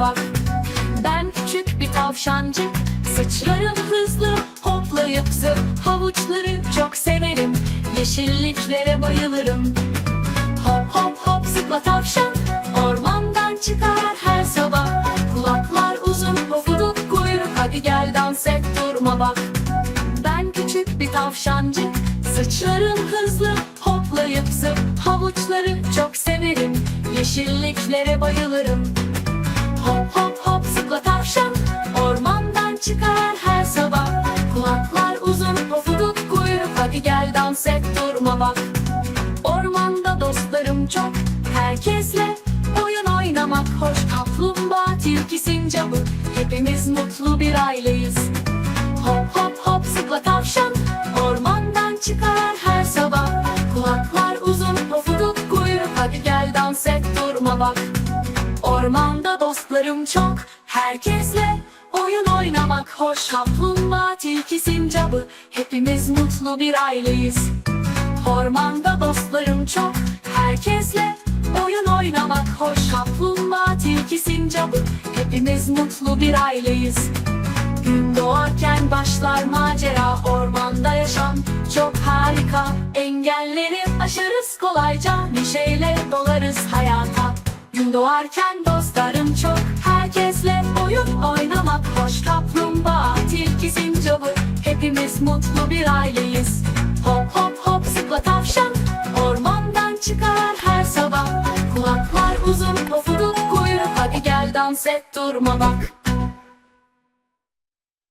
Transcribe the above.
bak Ben küçük bir tavşancık Sıçrarım hızlı hoplayıp zıp Havuçları çok severim. Yeşilliklere bayılırım. Hop hop hop zıpla tavşan. Ormandan çıkar her sabah. Kulaklar uzun pofuduk kuyruk. Hadi gel dans et durma bak. Ben küçük bir tavşancık Sıçrarım hızlı hoplayıp zıp Havuçları çok severim. Yeşilliklere bayılırım Hop hop hop zıpla tavşan. Ormandan çıkar her sabah. Kulaklar uzun pofuduk kuyruk. Hadi gel dans et durma bak. Ormanda dostlarım çok. Herkesle oyun oynamak hoş. Kaplumbağa tilki sincabı. Hepimiz mutlu bir aileyiz. Hop hop hop zıpla tavşan. Ormandan çıkar her sabah. Kulaklar uzun pofuduk kuyruk. Hadi gel dans et durma bak Ormanda dostlarım çok Herkesle oyun oynamak hoş. Kaplumbağa tilki sincabı Hepimiz mutlu bir aileyiz. Ormanda dostlarım çok Herkesle oyun oynamak hoş. Kaplumbağa tilki sincabı Hepimiz mutlu bir aileyiz. Gün doğarken başlar macera Ormanda yaşam çok harika. Engelleri aşarız kolayca Neşeyle dolarız hayata Gün doğarken dostlarım çok. Herkesle oyun oynamak hoş. Kaplumbağa tilki sincabı Hepimiz mutlu bir aileyiz. Hop hop hop zıpla tavşan. Ormandan çıkar her sabah. Kulaklar uzun pofuduk kuyruk. Hadi gel dans et durma bak